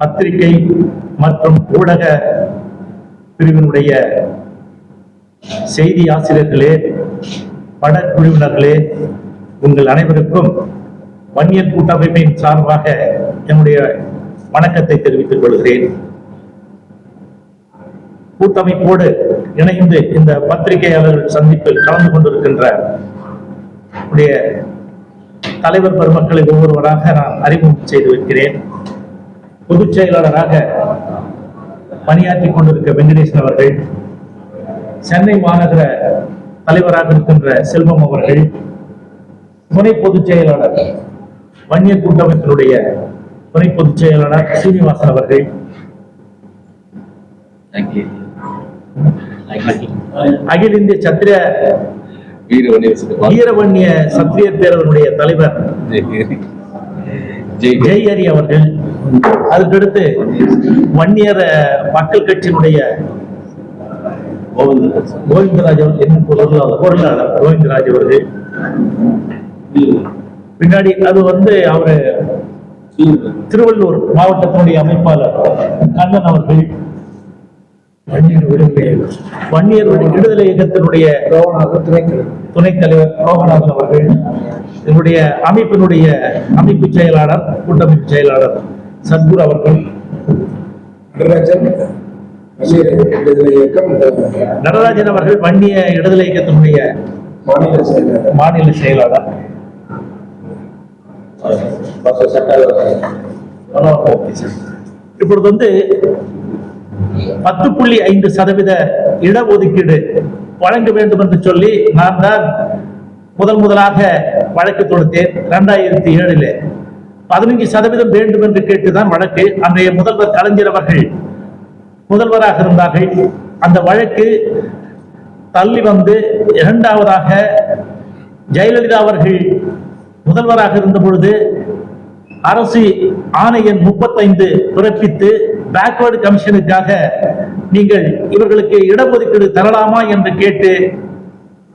பத்திரிகை மற்றும் ஊடக பிரிவினுடைய செய்தி ஆசிரியர்களே படக்குழுவினர்களே உங்கள் அனைவருக்கும் வன்னியர் கூட்டமைப்பின் சார்பாக என்னுடைய வணக்கத்தை தெரிவித்துக் கொள்கிறேன். கூட்டமைப்போடு இணைந்து இந்த பத்திரிகையாளர்கள் சந்திப்பில் கலந்து கொண்டிருக்கின்ற தலைவர் பெருமக்களை ஒவ்வொருவராக நான் அறிமுகம் செய்து வைக்கிறேன். பொதுச் செயலாளராக பணியாற்றிக் கொண்டிருக்க வெங்கடேசன் அவர்கள் சென்னை மாநகர தலைவராக இருக்கின்ற செல்வம் அவர்கள் துணை பொதுச் செயலாளர் வன்னியர் கூட்டமைப்பினுடைய துணை பொதுச் செயலாளர் சீனிவாசன் அவர்கள். அகில இந்திய சத்திர வீரவன்னிய சத்திரியர் பேரவனுடைய தலைவர் ஜெய் ஹரி அவர்கள் அதுக்கடுத்து வன்னியர் மக்கள் கட்சியினுடைய கோவிந்தராஜ் அவர்கள் என்ன பொருளாளர். பொருளாளர் கோவிந்தராஜ் அவர்கள். பின்னாடி அது வந்து அவரு திருவள்ளூர் மாவட்டத்தினுடைய அமைப்பாளர் கண்ணன் அவர்கள். வன்னியர் விடுதலை வன்னியர் விடுதலை இயக்கத்தினுடைய துணைத் தலைவர் லோகநாதன் அவர்கள். என்னுடைய அமைப்பினுடைய அமைப்பு செயலாளர் கூட்டமைப்பு செயலாளர் சத்குரு அவர்கள். நடராஜன் அவர்கள் வன்னிய விடுதலை இயக்கத்தினுடைய மாநில செயலாளர். மாநில செயலாளர். இப்பொழுது வந்து பத்து புள்ளி ஐந்து சதவீத இடஒதுக்கீடு வழங்க வேண்டும் என்று சொல்லி நான் தான் முதல் முதலாக வழக்கு தொடுத்தேன். இரண்டாயிரத்தி ஏழில் பதினஞ்சு சதவீதம் வேண்டும் என்று கேட்டுதான் வழக்கு. அன்றைய முதல்வர் கலைஞர் அவர்கள் முதல்வராக இருந்தார்கள். அந்த வழக்கு தள்ளி வந்து இரண்டாவதாக ஜெயலலிதா அவர்கள் முதல்வராக இருந்த பொழுது அரசு ஆணையன் முப்பத்தைந்து பிறப்பித்து பேக்வர்டு கமிஷனுக்காக நீங்கள் இவர்களுக்கு இடஒதுக்கீடு தரலாமா என்று கேட்டு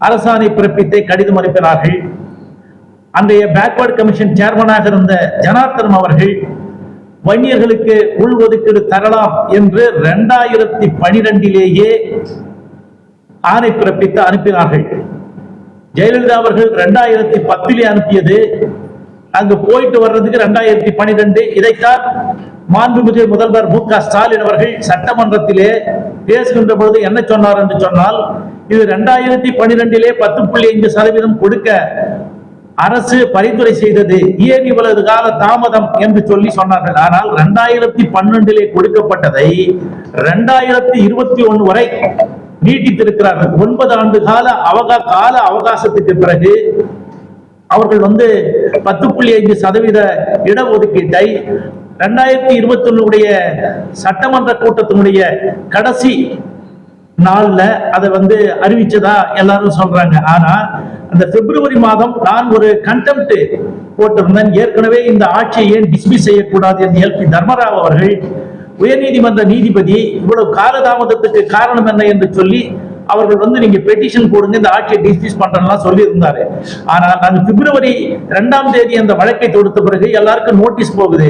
அரசாணை பிறப்பித்தை கடிதம் அனுப்பினார்கள். அன்றைய பேக்வர்டு கமிஷன் சேர்மனாக இருந்த ஜனார்த்தனம் அவர்கள் வன்னியர்களுக்கு உள்ஒதுக்கீடு தரலாம் என்று இரண்டாயிரத்தி பனிரெண்டிலேயே ஆணை பிறப்பித்து அனுப்பினார்கள். ஜெயலலிதா அவர்கள் இரண்டாயிரத்தி பத்திலே அனுப்பியது. அங்கு போயிட்டு வர்றதுக்கு ரெண்டாயிரத்தி பனிரெண்டு இதைத்தான் மாண்புமிகு முதல்வர் மு க ஸ்டாலின் அவர்கள் சட்டமன்றத்திலே பேசுகின்ற பொழுது என்ன சொன்னார் என்று சொன்னால் இது ரெண்டாயிரத்தி பனிரெண்டிலே பத்து புள்ளி ஐந்து சதவீதம் கொடுக்க அரசு பரிந்துரை செய்தது ஏன் இவ்வளவு கால தாமதம் என்று சொல்லி சொன்னார்கள். ஆனால் ரெண்டாயிரத்தி பன்னெண்டிலே கொடுக்கப்பட்டதை ரெண்டாயிரத்தி இருபத்தி ஒண்ணு வரை நீட்டித்திருக்கிறார்கள். ஒன்பது ஆண்டு கால அவகா கால அவகாசத்துக்கு பிறகு அவர்கள் வந்து பத்து புள்ளி ஐந்து சதவீத இடஒதுக்கீட்டை ரெண்டாயிரத்தி இருபத்தி ஒன்னுடைய சட்டமன்ற கூட்டத்தினுடைய கடைசி நாளில் அதை வந்து அறிவிச்சதா எல்லாரும் சொல்றாங்க. ஆனா அந்த பிப்ரவரி மாதம் நான் ஒரு கண்டெம்ட் போட்டிருந்தேன். ஏற்கனவே இந்த ஆட்சியை ஏன் டிஸ்மிஸ் செய்யக்கூடாது என்று எல் பி தர்மராவ் அவர்கள் உயர்நீதிமன்ற நீதிபதி இவ்வளவு காலதாமதத்துக்கு காரணம் என்ன என்று சொல்லி அவர்கள் வந்து நீங்க பெட்டிஷன் போடுங்க இந்த ஆட்சியை டிஸ்மிஸ் பண்றேன்லாம் சொல்லி இருந்தாரு ஆனால் நாங்க பிப்ரவரி ரெண்டாம் தேதி அந்த வழக்கை தொடுத்த பிறகு எல்லாருக்கும் நோட்டீஸ் போகுது.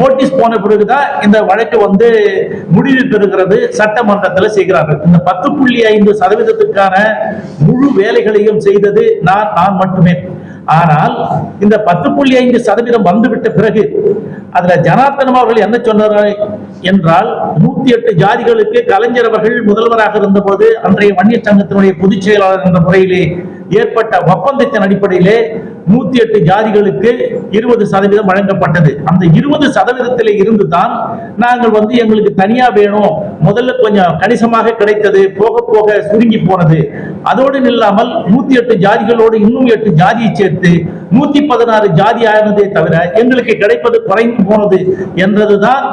நோட்டீஸ் போன பிறகுதான் இந்த வழக்கு வந்து முடிவு பெறுகிறது சட்டமன்றத்தில் செய்கிறார்கள். இந்த பத்து புள்ளி ஐந்து சதவீதத்துக்கான முழு வேலைகளையும் செய்தது நான் நான் மட்டுமே. ஆனால் இந்த பத்து புள்ளி ஐந்து சதவீதம் வந்துவிட்ட பிறகு அதுல ஜனார்த்தனம் அவர்கள் என்ன சொன்னார் என்றால் நூத்தி எட்டு ஜாதிகளுக்கு கலைஞர் அவர்கள் முதல்வராக இருந்தபோது அன்றைய வன்னியர் சங்கத்தினுடைய பொதுச் செயலாளர் என்ற முறையிலே ஏற்பட்ட ஒப்பந்தத்தின் அடிப்படையிலே நூத்தி எட்டு ஜாதிகளுக்கு இருபது சதவீதம் வழங்கப்பட்டது. அந்த இருபது சதவீதத்தில இருந்து தான் நாங்கள் வந்து எங்களுக்கு தனியா வேணும். முதல்ல கொஞ்சம் கணிசமாக கிடைத்தது போக போக சுருங்கி போனது. அதோடு இல்லாமல் நூத்தி எட்டு ஜாதிகளோடு இன்னும் எட்டு ஜாதியை சேர்த்து நூத்தி பதினாறு ஜாதி ஆனதே தவிர எங்களுக்கு கிடைப்பது குறைந்து போனது என்றதுதான்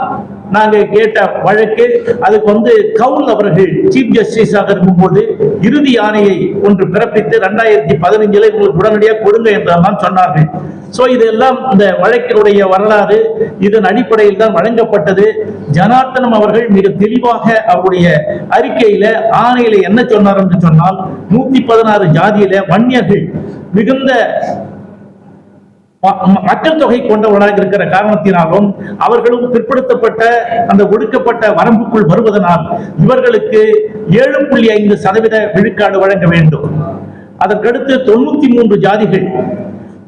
நாங்கள் கேட்ட வழக்கு அதுக்கு வந்து கவுல் அவர்கள் சீஃப் ஜஸ்டிஸாக இருக்கும்போது இறுதி ஆணையை ஒன்று பிறப்பித்து ரெண்டாயிரத்தி பதினஞ்சுல உங்களுக்கு உடனடியாக கொடுங்க என்றெல்லாம் சொன்னார்கள். ஸோ இதெல்லாம் இந்த வழக்கினுடைய வரலாறு இதன் அடிப்படையில் தான் வழங்கப்பட்டது. ஜனார்த்தனம் அவர்கள் மிக தெளிவாக அவருடைய அறிக்கையில ஆணையில என்ன சொன்னார் என்று சொன்னால் நூத்தி பதினாறு ஜாதியில வன்னியர்கள் மிகுந்த மக்கள் தொகை கொண்டவர்களாக இருக்கிற காரணத்தினாலும் அவர்களும் பிற்படுத்தப்பட்ட அந்த ஒடுக்கப்பட்ட வரம்புக்குள் வருவதனால் இவர்களுக்கு ஏழு புள்ளி ஐந்து சதவீத விழுக்காடு வழங்க வேண்டும். அதற்கடுத்து தொண்ணூத்தி மூன்று ஜாதிகள்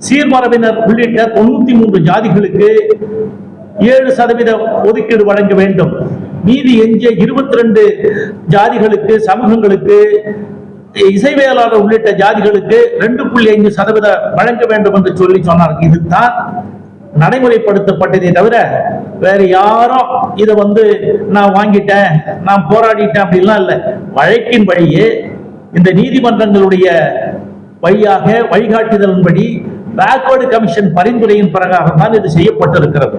சீர்மரபினர் உள்ளிட்ட தொண்ணூத்தி மூன்று ஜாதிகளுக்கு ஏழு சதவீத ஒதுக்கீடு வழங்க வேண்டும். மீதி எஞ்சிய இருபத்தி ரெண்டு ஜாதிகளுக்கு சமூகங்களுக்கு இசைவேளாளர் உள்ளிட்ட ஜாதிகளுக்கு ரெண்டு புள்ளி ஐந்து சதவீத வழங்க வேண்டும் என்று சொல்லி சொன்னார். இதுதான் நடைமுறைப்படுத்தப்பட்டதே தவிர வேற யாரும் இதை வந்து நான் வாங்கிட்டேன் நான் போராடிட்டேன் அப்படின்லாம் இல்லை. வழக்கின் வழியே இந்த நீதிமன்றங்களுடைய வழியாக வழிகாட்டுதலின்படி பேக்வர்டு கமிஷன் பரிந்துரையின் பிரகாரம் தான் இது செய்யப்பட்டிருக்கிறது.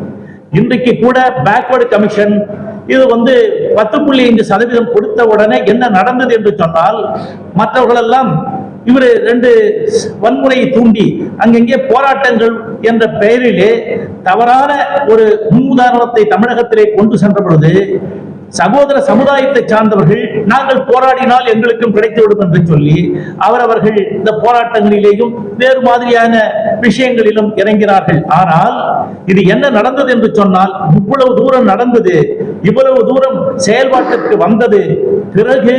இன்றைக்கு கூட பேக்வர்டு கமிஷன் இது வந்து பத்து புள்ளி ஐந்து சதவீதம் கொடுத்த உடனே என்ன நடந்தது என்று சொன்னால் மற்றவர்களெல்லாம் இவர் ரெண்டு வன்முறையை தூண்டி அங்கங்கே போராட்டங்கள் என்ற பெயரிலே தவறான ஒரு முன்னுதாரணத்தை தமிழகத்திலே கொண்டு சென்ற பொழுது சகோதர சமுதாயத்தை சார்ந்தவர்கள் நாங்கள் போராடினால் எங்களுக்கும் கிடைத்துவிடும் என்று சொல்லி அவரவர்கள் இந்த போராட்டங்களிலேயும் வேறு மாதிரியான விஷயங்களிலும் இறங்கினார்கள். ஆனால் இது என்ன நடந்தது என்று சொன்னால் இவ்வளவு தூரம் நடந்தது இவ்வளவு தூரம் செயல்பாட்டிற்கு வந்தது. பிறகு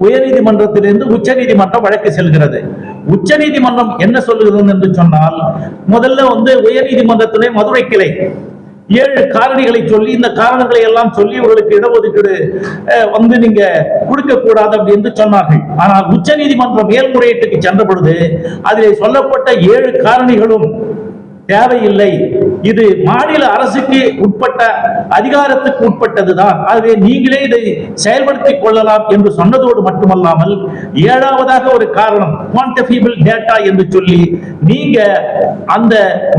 உயர்நீதிமன்றத்திலிருந்து உச்ச நீதிமன்றம் வழக்கு செல்கிறது. உச்சநீதிமன்றம் என்ன சொல்லுகிறது என்று சொன்னால் முதல்ல வந்து உயர்நீதிமன்றத்திலே மதுரை கிளை ஏழு காரணிகளை சொல்லி இந்த காரணங்களை எல்லாம் சொல்லி இவர்களுக்கு இடஒதுக்கீடு வந்து நீங்க கொடுக்க கூடாது அப்படின்னு சொன்னார்கள். ஆனால் உச்சநீதிமன்றம் மேல்முறையீட்டுக்கு சென்ற பொழுது அதில் சொல்லப்பட்ட ஏழு காரணிகளும் தேவையில்லை. இது மாநில அரசுக்கு உட்பட்ட அதிகாரத்துக்கு உட்பட்டதுதான். ஆகவே நீங்களே இதை செயல்படுத்திக் கொள்ளலாம் என்று சொன்னதோடு மட்டுமல்லாமல் ஏழாவதாக ஒரு காரணம் குவான்டிஃபிபிள் டேட்டா என்று சொல்லி நீங்க அந்த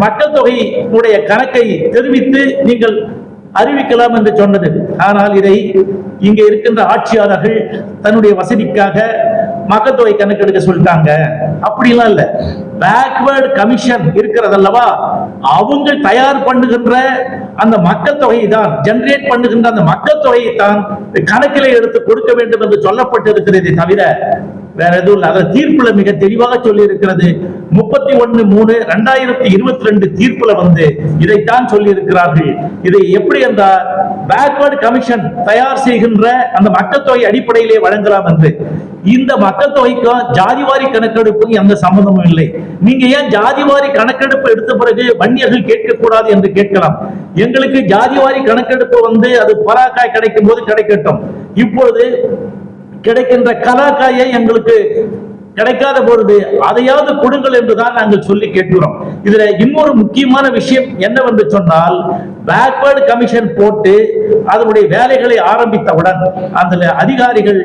மக்கள் தொகையினுடைய கணக்கை தெரிவித்து நீங்கள் அறிவிக்கலாம் என்று சொன்னது. ஆனால் இதை இங்க இருக்கின்ற ஆட்சியாளர்கள் தன்னுடைய வசதிக்காக மக்கள் தொகை கணக்கெடுக்க சொல்லிட்டாங்க. அப்படிலாம் இல்ல. பேக்வேர்டு கமிஷன் இருக்கிறதல்லவா? அவங்க தயார் பண்ணுகின்ற அந்த மக்கள் தொகையை தான் ஜெனரேட் பண்ணுகின்ற அந்த மக்கள் தொகையை தான் கணக்கிலே எடுத்து கொடுக்க வேண்டும் என்று சொல்லப்பட்டிருக்கிறதே தவிர வேற எதுவும் இல்லை. அதில் தீர்ப்புல மிக தெளிவாக சொல்லி இருக்கிறது முப்பத்தி ஒண்ணு மூணு ரெண்டாயிரத்தி இருபத்தி ரெண்டு தீர்ப்புல வந்து இதைத்தான் சொல்லி இருக்கிறார்கள் இதை எப்படி அந்த பேக்வர்டு கமிஷன் தயார் செய்கின்ற அந்த மக்கள் தொகை அடிப்படையிலே வழங்கலாம் என்று. இந்த மக்கள் தொகைக்கும் ஜாதிவாரி கணக்கெடுப்புக்கும் எந்த சம்பந்தமும் இல்லை. நீங்க ஏன் ஜாதிவாரி கணக்கெடுப்பு எடுத்த பிறகு வன்னியர்கள் கேட்கக்கூடாது என்று கேட்கலாம். எங்களுக்கு ஜாதிவாரி கணக்கெடுப்பு வந்து அது பராக்காய் கிடைக்கும் போது கிடைக்கட்டும். இப்பொழுது கிடைக்கின்ற கலாக்காயை எங்களுக்கு கிடைக்காத பொழுது அதையாவது கொடுங்கள் என்றுதான் நாங்கள் சொல்லி கேட்கிறோம். இதுல இன்னொரு முக்கியமான விஷயம் என்னவென்று சொன்னால் பேக்வேர்டு கமிஷன் போட்டு அதனுடைய வேலைகளை ஆரம்பித்தவுடன் அதுல அதிகாரிகள்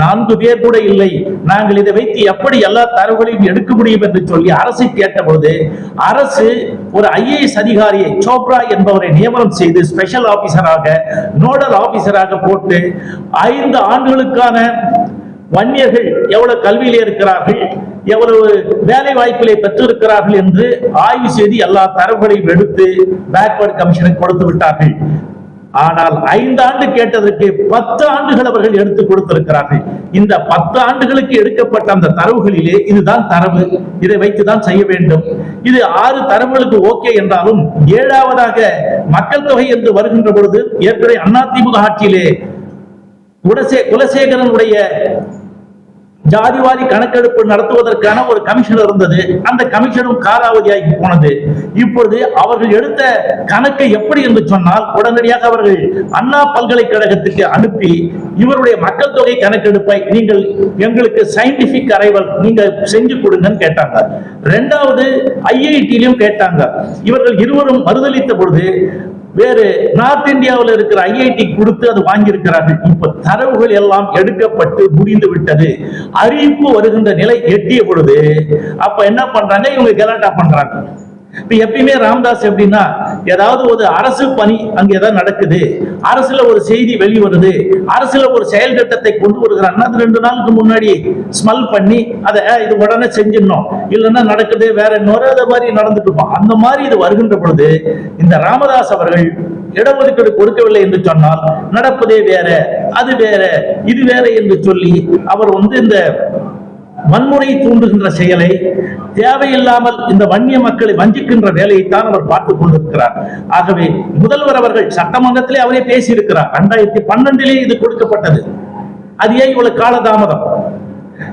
நான்கு பேர் கூட இல்லை. நாங்கள் இதை வைத்து எப்படி எல்லா தரவுகளையும் எடுக்க முடியும் என்று சொல்லி அரசை கேட்டபோது அரசு ஒரு ஐஏஎஸ் அதிகாரியை சோப்ரா என்பவரை நியமனம் செய்து ஸ்பெஷல் ஆபீசராக நோடல் ஆபீசராக போட்டு ஐந்து ஆண்டுகளுக்கான வன்னியர்கள் எவ்வளவு கல்வியிலே இருக்கிறார்கள் எவ்வளவு வேலை வாய்ப்பிலே பெற்றிருக்கிறார்கள் என்று ஆய்வு செய்து எல்லா தரவுகளையும் எடுத்து பேக்வர்ட் கமிஷனுக்கு கொடுத்து விட்டார்கள். ஆனால் ஐந்து ஆண்டு கேட்டதற்கு பத்து ஆண்டுகள் அவர்கள் எடுத்து கொடுத்திருக்கிறார்கள். இந்த பத்து ஆண்டுகளுக்கு எடுக்கப்பட்ட அந்த தரவுகளிலே இதுதான் தரவு. இதை வைத்துதான் செய்ய வேண்டும். இது ஆறு தரவுகளுக்கு ஓகே என்றாலும் ஏழாவதாக மக்கள் தொகை என்று வருகின்ற பொழுது ஏற்கனவே அதிமுக ஆட்சியிலே குலசே குலசேகரனுடைய ஜாதிவாரி கணக்கெடுப்பு நடத்துவதற்கான ஒரு கமிஷன் இருந்தது. அந்த கமிஷனும் காலாவதியாகி போனது. இப்பொழுது அவர்கள் எடுத்த கணக்கை எப்படி என்று சொன்னால் உடனடியாக அவர்கள் அண்ணா பல்கலைக்கழகத்துக்கு அனுப்பி இவருடைய மக்கள் தொகை கணக்கெடுப்பை நீங்கள் எங்களுக்கு சயின்டிபிக் அரைவல் நீங்க செஞ்சு கொடுங்கன்னு கேட்டாங்க. ரெண்டாவது ஐஐடியிலும் கேட்டாங்க. இவர்கள் இருவரும் மறுதளித்த பொழுது வேறு நார்த் இந்தியாவில் இருக்கிற ஐஐடி கொடுத்து அது வாங்கியிருக்கிறார்கள் இப்ப தரவுகள் எல்லாம் எடுக்கப்பட்டு முடிந்து விட்டது. அறிவிப்பு வருகின்ற நிலை எட்டிய பொழுது அப்ப என்ன பண்றாங்க? இவங்க கலாட்டா பண்றாங்க. இப்போ எப்பயுமே ராம்தாஸ் எப்படின்னா ஏதாவது ஒரு அரசு பணி அங்க ஏதாவது நடக்குது அரசுல ஒரு செய்தி வெளிவருது அரசுல ஒரு செயல் திட்டத்தை கொண்டு வருகிறாங்கன்னா அது ரெண்டு நாளுக்கு முன்னாடி ஸ்மெல் பண்ணி அதை இது உடனே செஞ்சிடணும். இல்லைன்னா நடக்குது வேற இன்னொரு அதை மாதிரி நடந்துட்டு இருப்போம் அந்த மாதிரி இது வருகின்ற பொழுது இந்த ராமதாஸ் அவர்கள் இடஒதுக்கீடு கொடுக்கவில்லை என்று சொன்னால் நடப்பதே வேற அது வேற இது வேற என்று சொல்லி அவர் வந்து இந்த வன்முறை தூண்டுகின்ற செயலை தேவையில்லாமல் இந்த வன்னிய மக்களை வஞ்சிக்கின்ற வேலையைத்தான் அவர் பார்த்துக் கொண்டிருக்கிறார். ஆகவே முதல்வர் அவர்கள் சட்டமன்றத்திலே அவரே பேசியிருக்கிறார். ரெண்டாயிரத்தி பன்னெண்டிலே இது கொடுக்கப்பட்டது. அது ஏன் இவ்வளவு காலதாமதம்?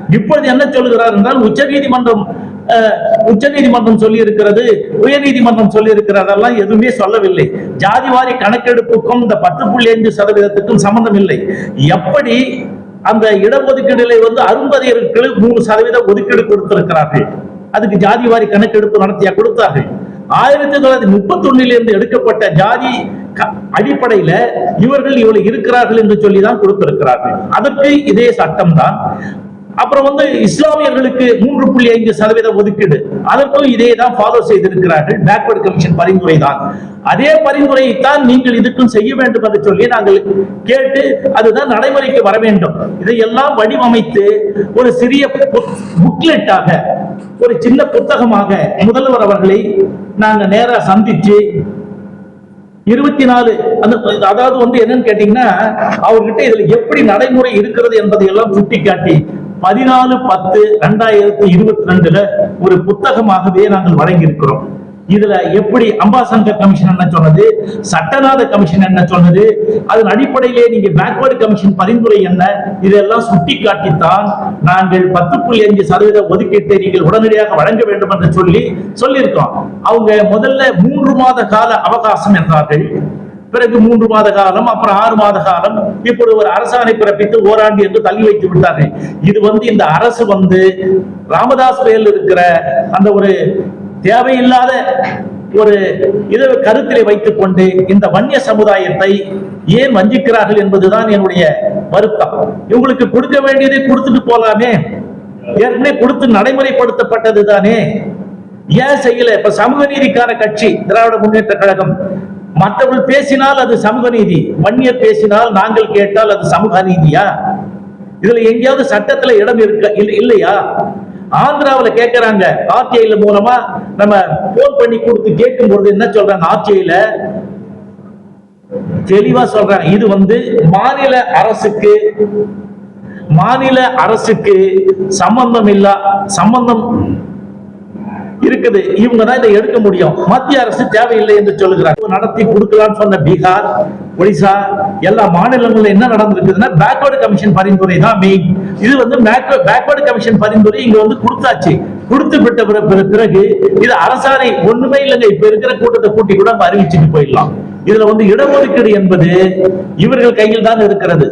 இப்பொழுது என்ன சொல்லுகிறார் என்றால் உச்சநீதிமன்றம் அஹ், உச்சநீதிமன்றம் சொல்லி இருக்கிறது உயர்நீதிமன்றம் சொல்லி இருக்கிறதெல்லாம் எதுவுமே சொல்லவில்லை. ஜாதிவாரி கணக்கெடுப்புக்கும் இந்த பத்து புள்ளி ஐந்து சதவீதத்துக்கும் சம்பந்தம் இல்லை. எப்படி அந்த இடஒதுக்கீடுகளை வந்து அரும்பதியர்களுக்கு மூணு சதவீதம் ஒதுக்கீடு கொடுத்திருக்கிறார்கள். அதுக்கு ஜாதிவாரி கணக்கெடுப்பு நடத்தியா கொடுத்தார்கள். ஆயிரத்தி தொள்ளாயிரத்தி முப்பத்தி ஒன்னிலிருந்து எடுக்கப்பட்ட ஜாதி அடிப்படையில இவர்கள் இவ்வளவு இருக்கிறார்கள் என்று சொல்லி தான் கொடுத்திருக்கிறார்கள். அதற்கு இதே சட்டம் தான் அப்புறம் வந்து இஸ்லாமியர்களுக்கு மூன்று புள்ளி ஐந்து சதவீத ஒதுக்கீடு. அதற்கும் இதே தான் ஃபாலோ செய்திருக்கிறார்கள். பேக்வர்ட் கமிஷன் பரிந்துரை தான் அதே பரிந்துரையைத்தான் நீங்கள் இதுக்கும் செய்ய வேண்டும் என்று சொல்லி நாங்கள் கேட்டு அதுதான் நடைமுறைக்கு வர வேண்டும். இதையெல்லாம் வடிவமைத்து ஒரு சிறிய புக்லெட்டாக ஒரு சின்ன புத்தகமாக முதல்வர் அவர்களை நாங்க நேரா சந்திச்சு இருபத்தி நாலு அந்த அதாவது வந்து என்னன்னு கேட்டீங்கன்னா அவர்கிட்ட இதுல எப்படி நடைமுறை இருக்கிறது என்பதை எல்லாம் சுட்டிக்காட்டி பதினாலு பத்து ரெண்டாயிரத்தி இருபத்தி ரெண்டுல ஒரு புத்தகமாகவே நாங்கள் வழங்கியிருக்கிறோம். இதுல எப்படி அம்பாசங்கர் கமிஷன் என்ன சொன்னது சட்டநாத கமிஷன் என்ன சொன்னது அதன் அடிப்படையிலே நீங்க பேக்வர்டு கமிஷன் பரிந்துரை என்ன இதெல்லாம் சுட்டிக்காட்டித்தான் நாங்கள் பத்து புள்ளி அஞ்சு சதவீத ஒதுக்கீட்டை நீங்கள் உடனடியாக வழங்க வேண்டும் என்று சொல்லி சொல்லியிருக்கோம் அவங்க முதல்ல மூன்று மாத கால அவகாசம் என்றார்கள். பிறகு மூன்று மாத காலம் அப்புறம் ஆறு மாத காலம் இப்படி ஒரு அரசாணை பிறப்பித்து ஓராண்டு என்று தள்ளி வைத்து விட்டார்கள். இது வந்து இந்த அரசு வந்து ராமதாஸ் பேரில் இருக்கிற அந்த ஒரு தேவையில்லாத ஒரு இதை கருத்திலே வைத்துக் கொண்டு இந்த வன்னிய சமுதாயத்தை ஏன் வஞ்சிக்கிறார்கள் என்பதுதான் என்னுடைய வருத்தம். இவங்களுக்கு கொடுக்க வேண்டியதை கொடுத்துட்டு போலாமே. ஏற்கனவே கொடுத்து நடைமுறைப்படுத்தப்பட்டது தானே. ஏன் செய்யல? இப்ப சமூக நீதிக்கான கட்சி திராவிட முன்னேற்ற கழகம் மற்றவர்கள் பேசினால் அது சமூக நீதி வன்னியர் பேசினால் நாங்கள் கேட்டால் அது சமூக நீதியா? இதுல எங்கேயாவது சட்டத்துல இடம் இருக்க இல்ல- இல்லையா? ஆந்திராவுல கேட்கறாங்க ஆர்டிஐல மூலமா நம்ம போன் பண்ணி கொடுத்து கேட்கும் பொழுது என்ன சொல்றாங்க ஆர்டிஐல? தெளிவா சொல்றாங்க இது வந்து மாநில அரசுக்கு மாநில அரசுக்கு சம்பந்தம் இல்லா சம்பந்தம் இருக்குது. இவங்க தான் இதை எடுக்க முடியும். மத்திய அரசு தேவையில்லை என்று சொல்லுகிறாங்க நடத்தி கொடுக்கலாம்னு சொன்ன பீகார் ஒடிசா எல்லா மாநிலங்களில் என்ன நடந்திருக்குதுன்னா பேக்வர்டு கமிஷன் பரிந்துரை தான் மெயின் இது வந்து பேக்வர்டு கமிஷன் பரிந்துரை இங்க வந்து கொடுத்தாச்சு. கொடுத்து விட்ட பிறகு இது அரசாணை ஒண்ணுமே இல்லைங்க. இப்ப இருக்கிற கூட்டத்தை கூட்டி கூட நம்ம அறிவிச்சுட்டு போயிடலாம். இதுல வந்து இடஒதுக்கீடு என்பது இவர்கள் கையில் தான் இருக்கிறது.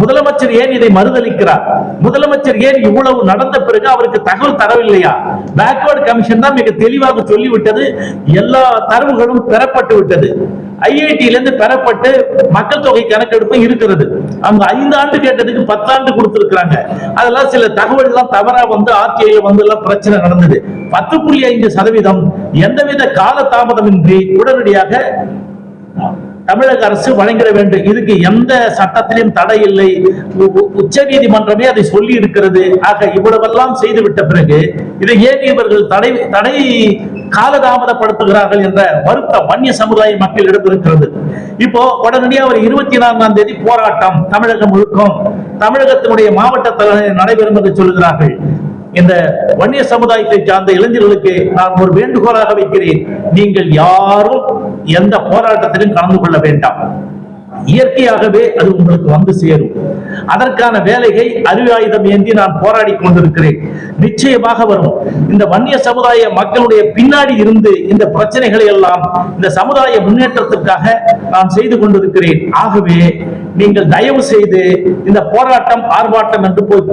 முதலமைச்சர் ஏன் இதை மறுதளிக்கிறார்? முதலமைச்சர் ஏன் இவ்வளவு நடந்த பிறகு அவருக்கு தகவல் தரவில்லையா? பேக்வர்டு கமிஷன் தான் மிக தெளிவாக சொல்லிவிட்டது. எல்லா தரவுகளும் பெறப்பட்டு விட்டது. ஐஐடியில இருந்து பெறப்பட்டு மக்கள் தொகை கணக்கெடுப்பு இருக்கிறது. அந்த ஐந்து ஆண்டு கேட்டதுக்கு பத்தாண்டு கொடுத்திருக்கிறாங்க. அதெல்லாம் சில தகவல் எல்லாம் தவறா வந்து ஆர்டிஐல வந்து எல்லாம் பிரச்சனை நடந்தது. பத்து புள்ளி ஐந்து சதவீதம். எந்தவித கால தாமதமின்றி உடனடியாக தமிழக அரசு வழங்கிட வேண்டும். இதுக்கு எந்த சட்டத்திலும் தடை இல்லை. உச்ச நீதிமன்றமே அதை சொல்லி இருக்கிறது ஆக இவ்வளவெல்லாம் செய்துவிட்ட பிறகு இதை ஏன் இவர்கள் தடை தடை காலதாமதப்படுத்துகிறார்கள் என்ற வருத்தம் வன்னிய சமுதாய மக்களிடம் இருக்கிறது இப்போ உடனடியாக ஒரு இருபத்தி நான்காம் தேதி போராட்டம் தமிழகம் முழுக்கம் தமிழகத்தினுடைய மாவட்ட தலைநகரில் நடைபெறும் என்று சொல்கிறார்கள் இந்த வன்னிய சமுதாயத்தை சார்ந்த இளைஞர்களுக்கு நான் ஒரு வேண்டுகோளாக வைக்கிறேன். நீங்கள் யாரும் எந்த போராட்டத்திலும் கலந்து கொள்ள வேண்டாம். இயற்கையாகவே அது உங்களுக்கு வந்து சேரும். அதற்கான வேலையை அறிவாயுதம் ஏந்தி நான் போராடி கொண்டிருக்கிறேன். நிச்சயமாக வரும். இந்த வன்னிய சமுதாய மக்களுடைய பின்னாடி இருந்து இந்த பிரச்சனைகளை எல்லாம் இந்த சமுதாய முன்னேற்றத்திற்காக நான் செய்து கொண்டிருக்கிறேன். ஆகவே நீங்கள் தயவு செய்து இந்த போராட்டம் ஆர்ப்பாட்டம் என்று போய்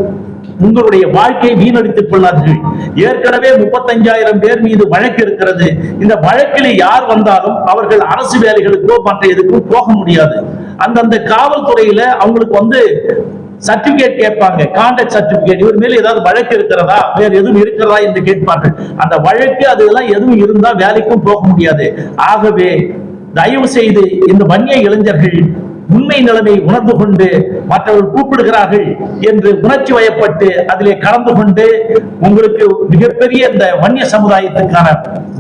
உங்களுடைய வாழ்க்கையை வீணடித்துக் கொள்ளாதீர்கள். ஏற்கனவே முப்பத்தஞ்சாயிரம் பேர் மீது வழக்கு இருக்கிறது. இந்த வழக்கில் யார் வந்தாலும் அவர்கள் அரசு வேலைகளுக்கோ மற்ற எதுக்கும் போக முடியாது. அந்தந்த காவல்துறையில அவங்களுக்கு வந்து சர்டிபிகேட் கேட்பாங்க. கான்டாக்ட் சர்டிபிகேட் இவர் மேல ஏதாவது வழக்கு இருக்கிறதா? வேற எதுவும் இருக்கிறதா என்று கேட்பார்கள். அந்த வழக்கு அதெல்லாம் எதுவும் இருந்தா வேலைக்கும் போக முடியாது. ஆகவே தயவு செய்து இந்த வன்னிய இளைஞர்கள் உண்மை நிலைமை உணர்ந்து கொண்டு மற்றவர்கள் கூப்பிடுகிறார்கள் என்று உணர்ச்சி வயப்பட்டு அதிலே கலந்து கொண்டு உங்களுக்கு மிகப்பெரிய இந்த வன்னிய சமுதாயத்துக்கான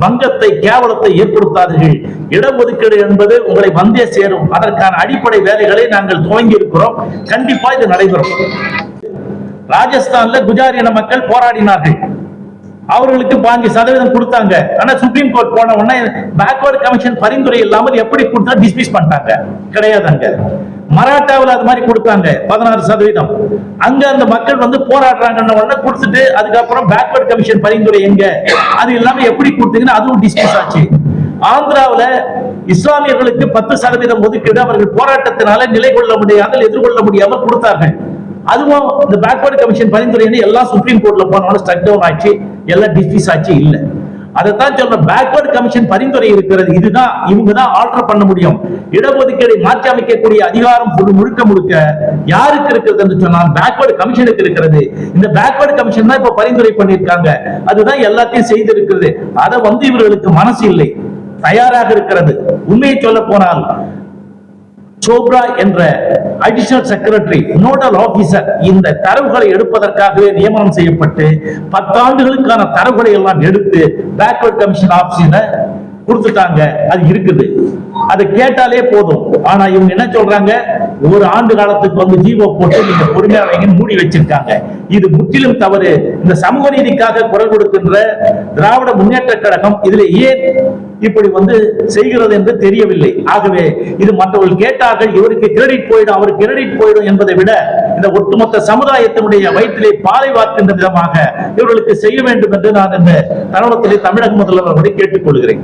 வங்கத்தை கேவலத்தை ஏற்படுத்தாதீர்கள். இடஒதுக்கீடு என்பது உங்களை வந்தே சேரும். அதற்கான அடிப்படை வேலைகளை நாங்கள் துவங்கி இருக்கிறோம் கண்டிப்பா இது நடைபெறும். ராஜஸ்தான்ல குஜார் இன மக்கள் போராடினார்கள். அவர்களுக்கு பாஞ்சு சதவீதம் கொடுத்தாங்க. ஆனா சுப்ரீம் கோர்ட் போன உடனே பேக்வர்ட் கமிஷன் பரிந்துரை இல்லாமல் எப்படி கொடுத்தா டிஸ்மிஸ் பண்ணிட்டாங்க? கிடையாதாங்க மராட்டாவில் அது மாதிரி கொடுத்தாங்க பதினாறு சதவீதம். அங்க அந்த மக்கள் வந்து போராடுறாங்கன்னு உடனே கொடுத்துட்டு அதுக்கப்புறம் பேக்வர்ட் கமிஷன் பரிந்துரை எங்க? அது இல்லாம எப்படி கொடுத்தீங்கன்னா அதுவும் டிஸ்மிஸ் ஆச்சு. ஆந்திராவில் இஸ்லாமியர்களுக்கு பத்து சதவீதம் ஒதுக்கீடு அவர்கள் போராட்டத்தினால நிலை கொள்ள முடியாமல் எதிர்கொள்ள முடியாமல் கொடுத்தார்கள். அதுவும் இந்த பேக்வர்டு கமிஷன் பரிந்துரை எல்லாம் சுப்ரீம் கோர்ட்ல போனாலும் ஸ்டக் டவுன் ஆச்சு. எல்லாம் டிஸ்மிஸ் ஆச்சு இல்ல. அதைத்தான் சொல்றேன் பேக்வர்ட் கமிஷன் பரிந்துரை இருக்கிறது. இதுதான் இவங்க தான் ஆல்டர் பண்ண முடியும். இடஒதுக்கீடை மாற்றி அமைக்கக்கூடிய அதிகாரம் முழுக்க முழுக்க யாருக்கு இருக்கிறது என்று சொன்னால் பேக்வர்டு கமிஷனுக்கு இருக்கிறது. இந்த பேக்வர்டு கமிஷன் தான் இப்ப பரிந்துரை பண்ணியிருக்காங்க. அதுதான் எல்லாத்தையும் செய்திருக்கிறது. அதை வந்து இவர்களுக்கு மனசு இல்லை. தயாராக இருக்கிறது. உண்மையை சொல்ல போனால் சோப்ரா என்ற அடிஷனல் செக்ரட்டரி நோடல் ஆபீசர் இந்த தரவுகளை எடுப்பதற்காகவே நியமனம் செய்யப்பட்டு பத்தாண்டுகளுக்கான தரவுகளை எல்லாம் எடுத்து பேக்வர்ட் கமிஷன் ஆபீஸ்ல கொடுத்துட்டாங்க. அது இருக்குது. அதை கேட்டாலே போதும். ஆனா இவங்க என்ன சொல்றாங்க? ஒரு ஆண்டு காலத்துக்கு வந்து ஜீவோ போட்டு நீங்க பொறுமையா வைங்க மூடி வச்சிருக்காங்க. இது முற்றிலும் தவறு. இந்த சமூக நீதிக்காக குரல் கொடுக்கின்ற திராவிட முன்னேற்ற கழகம் இதுல ஏன் இப்படி வந்து செய்கிறது என்று தெரியவில்லை. ஆகவே இது மற்றவர்கள் கேட்டார்கள் இவருக்கு கிரெடிட் போயிடும் அவருக்கு கிரெடிட் போயிடும் என்பதை விட இந்த ஒட்டுமொத்த சமுதாயத்தினுடைய வயிற்றிலே பாலை வார்க்கின்ற விதமாக இவர்களுக்கு செய்ய வேண்டும் என்று நான் இந்த தருணத்திலே தமிழக முதல்வர் அவரை கேட்டுக்கொள்கிறேன்.